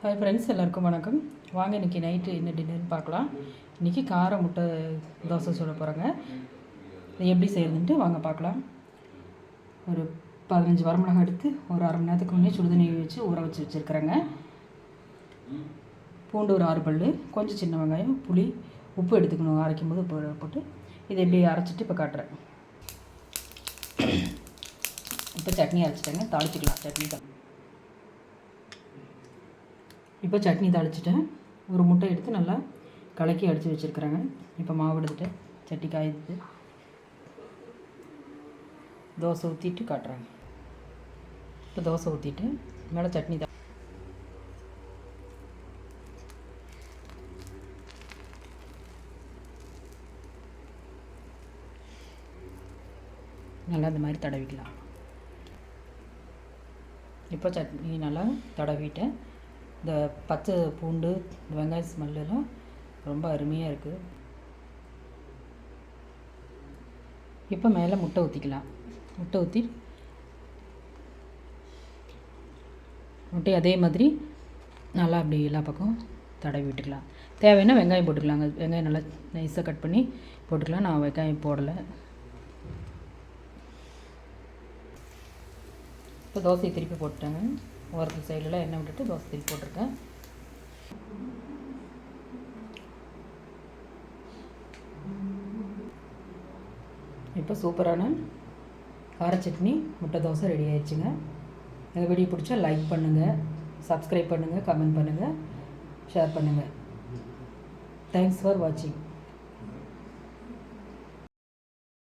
Hi friends எல்லாருக்கும் வணக்கம். வாங்க இன்றைக்கி நைட்டு என்ன டின்னர்னு பார்க்கலாம். இன்றைக்கி கார முட்டை தோசை சுட போகிறேங்க இது எப்படி செய்யறதுன்ட்டு வாங்க பார்க்கலாம். ஒரு பதினஞ்சு வரமிளகம் எடுத்து ஒரு அரை மணி நேரத்துக்கு முன்னே சுடுதண்ணி வச்சு ஊற வச்சு வச்சுருக்குறேங்க. பூண்டு ஒரு ஆறு பல் கொஞ்சம் சின்ன வெங்காயம் புளி உப்பு எடுத்துக்கணும். அரைக்கும் போது உப்பு போட்டு இதை எப்படி அரைச்சிட்டு இப்போ காட்டுறேன். இப்போ சட்னி அரைச்சிட்டேங்க. தாளிச்சிக்கலாம். சட்னி தான். இப்போ சட்னி தாளிச்சிட்டேன் ஒரு முட்டை எடுத்து நல்லா கலக்கி அடித்து வச்சுருக்குறாங்க. இப்போ மாவு எடுத்துட்டு சட்டி காய்த்து தோசை ஊற்றிட்டு காட்டுறாங்க. இப்போ தோசை ஊற்றிட்டு மேலே சட்னி தான் நல்லா இந்த மாதிரி தடவிக்கலாம். இப்போ சட்னி நல்லா தடவிட்டேன் இந்த பச்சை பூண்டு இந்த வெங்காய ஸ்மெல்லாம் ரொம்ப அருமையாக இருக்குது இப்போ மேலே முட்டை ஊற்றிக்கலாம் முட்டை ஊற்றி முட்டை அதே மாதிரி நல்லா அப்படி எல்லா பக்கம் தடவி விட்டுக்கலாம். தேவைன்னா வெங்காயம் போட்டுக்கலாங்க வெங்காயம் நல்லா நைஸாக கட் பண்ணி போட்டுக்கலாம். நான் வெங்காயம் போடலை. இப்போ தோசையை திருப்பி போட்டுட்டேங்க. ஓரத்து சைடில் எண்ணெய் விட்டுட்டு தோசை திருப்பி போட்டிருக்கேன். இப்போ சூப்பரான கார சட்னி முட்டை தோசை ரெடி ஆயிடுச்சுங்க. எங்கள் வீடியோ பிடிச்சா லைக் பண்ணுங்கள் சப்ஸ்கிரைப் பண்ணுங்கள் கமெண்ட் பண்ணுங்கள் ஷேர் பண்ணுங்கள் தேங்க்ஸ் ஃபார் வாட்சிங்